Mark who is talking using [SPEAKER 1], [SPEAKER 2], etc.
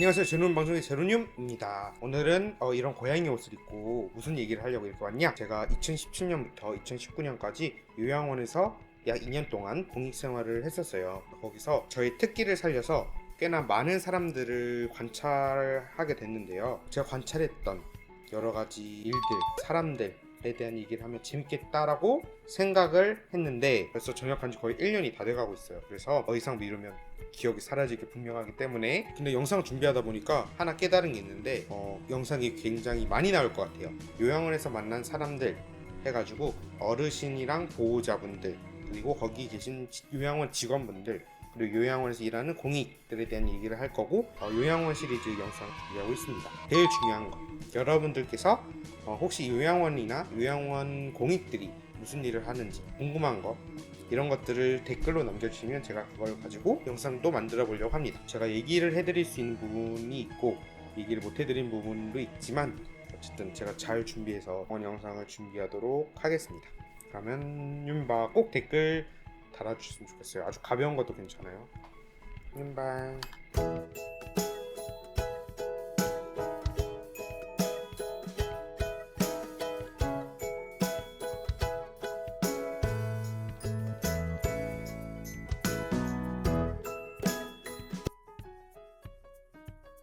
[SPEAKER 1] 안녕하세요. 제노님 방송의 제로님입니다. 오늘은 어, 이런 고양이 옷을 입고 무슨 얘기를 하려고 이렇게 왔냐? 제가 2017년부터 2019년까지 요양원에서 약 2년 동안 공익 생활을 했었어요. 거기서 저의 특기를 살려서 꽤나 많은 사람들을 관찰하게 됐는데요. 제가 관찰했던 여러 가지 일들, 사람들 에 대한 얘기를 하면 재밌겠다라고 생각을 했는데 벌써 전역한 지 거의 1년이 다 돼가고 있어요. 그래서 더 이상 미루면 기억이 사라지기 분명하기 때문에 근데 영상을 준비하다 보니까 하나 깨달은 게 있는데 어, 영상이 굉장히 많이 나올 것 같아요. 요양원에서 만난 사람들 해가지고 어르신이랑 보호자분들 그리고 거기 계신 지- 요양원 직원분들 그리고 요양원에서 일하는 공익들에 대한 얘기를 할 거고 어, 요양원 시리즈 영상 준비하고 있습니다. 제일 중요한 거 여러분들께서 어, 혹시 요양원이나 요양원 공익들이 무슨 일을 하는지 궁금한 거 이런 것들을 댓글로 남겨주시면 제가 그걸 가지고 영상도 만들어 보려고 합니다. 제가 얘기를 해드릴 수 있는 부분이 있고 얘기를 못 해드린 부분도 있지만 어쨌든 제가 잘 준비해서 원 영상을 준비하도록 하겠습니다. 그러면 윤바 꼭 댓글 달아주셨으면 좋겠어요. 아주 가벼운 것도 괜찮아요. 윤바